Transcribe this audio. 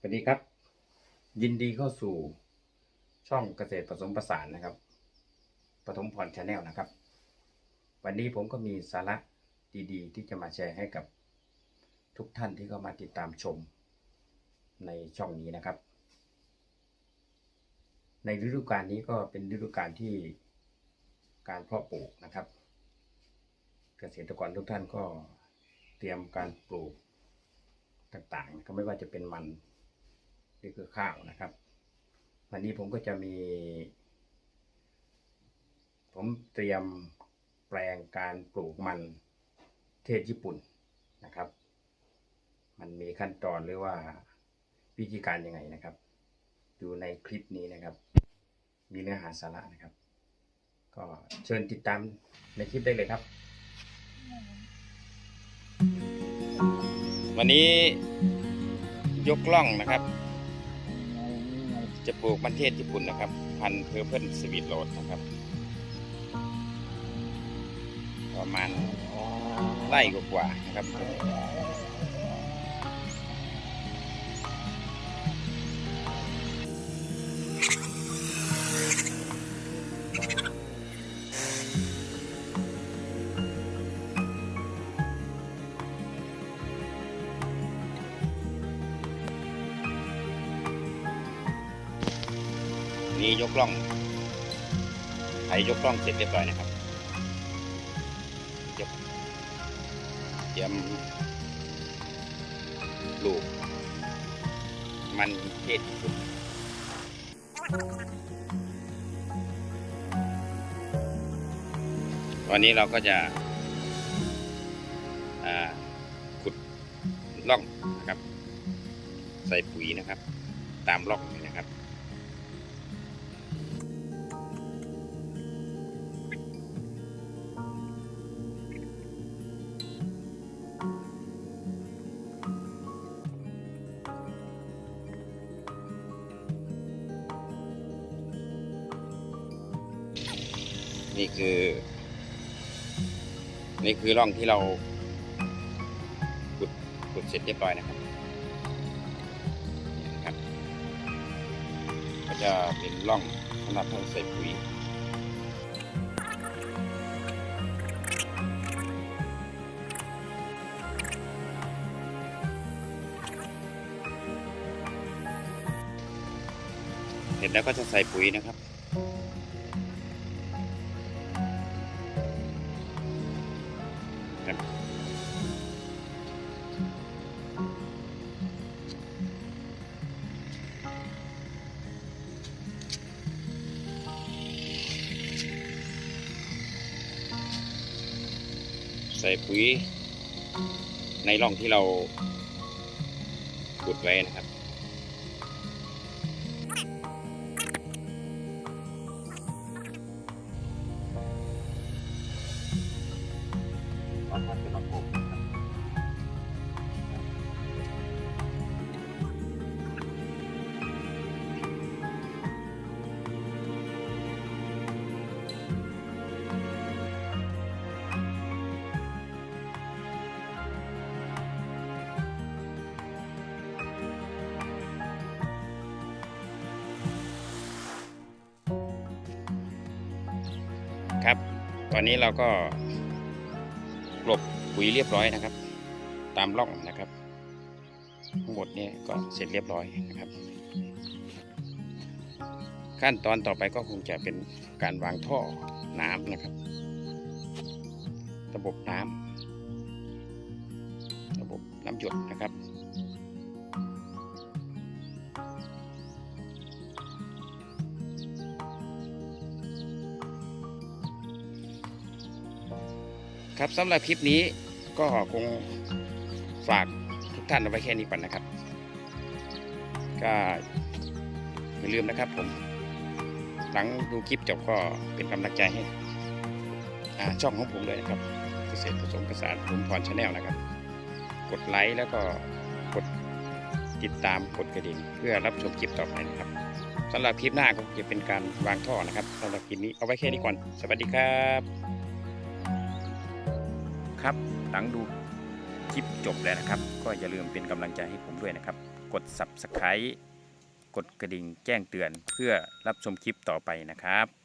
สวัสดีครับ ยินดีเข้าสู่ช่องเกษตรผสมผสานนะครับปฐมพรชาแนลนะครับ วันนี้ผมก็มีสาระดีๆ ที่จะมาแชร์ให้กับทุกท่านที่เข้ามาติดตามชมในช่องนี้นะครับ ในฤดูกาลนี้ก็เป็นฤดูกาลที่การเพาะปลูกนะครับ เกษตรกรทุกท่านก็เตรียมการปลูกต่างๆก็ไม่ว่าจะเป็นมัน หรือคือข้าวนะครับ วันนี้ผมก็จะมี ผมเตรียมแปลงการปลูกมันเทศญี่ปุ่นนะครับ มันมีขั้นตอนหรือว่าวิธีการยังไงนะครับ อยู่ในคลิปนี้นะครับ มีเนื้อหาสาระนะครับ ก็เชิญติดตามในคลิปได้เลยครับ วันนี้ยกล่องนะครับ จะปลูกมันเทศญี่ปุ่นนะครับ พันธุ์เพอร์เพิลสวีทโรดนะครับ ประมาณไร่กว่าๆนะครับ นี่ยกล่องไถยกล่องเสร็จเรียบร้อยนะครับยกเตรียมลูก มันเทศญี่ปุ่นวันนี้เราก็จะขุดล่องนะครับ ใส่ปุ๋ยนะครับ ตามร่องเลยนะครับ นี่คือ นี่คือร่องที่เราขุดขุดเสร็จเรียบร้อยนะครับนี่นะครับ ก็จะเป็นร่องสำหรับให้ใส่ปุ๋ยเสร็จแล้วก็จะใส่ปุ๋ยนะครับ ใส่ปุ๋ยในร่องที่เราขุดไว้นะครับ ครับ ตอนนี้เราก็กลบปุ๋ยเรียบร้อยนะครับ ตามร่องนะครับทั้งหมดเนี่ยก็เสร็จเรียบร้อยนะครับ ขั้นตอนต่อไปก็คงจะเป็นการวางท่อน้ำนะครับ ระบบน้ำระบบน้ำหยดนะครับ ครับสำหรับคลิปนี้ก็คงฝากทุกท่านเอาไว้แค่นี้ก่อนนะครับ ก็อย่าลืมนะครับผม หลังดูคลิปจบก็เป็นกำลังใจให้ช่องของผมเลยนะครับเกษตรผสมผสานผมพรชาแนลนะครับ กดไลค์แล้วก็กดติดตามกดกระดิ่งเพื่อรับชมคลิปต่อไปนะครับสำหรับคลิปหน้าก็จะเป็นการวางท่อนะครับสำหรับคลิปนี้เอาไว้แค่นี้ก่อน สวัสดีครับ ครับ หลังดูคลิปจบแล้วนะครับ ก็อย่าลืมเป็นกำลังใจให้ผมด้วยนะครับ กด Subscribe กดกระดิ่งแจ้งเตือนเพื่อรับชมคลิปต่อไปนะครับ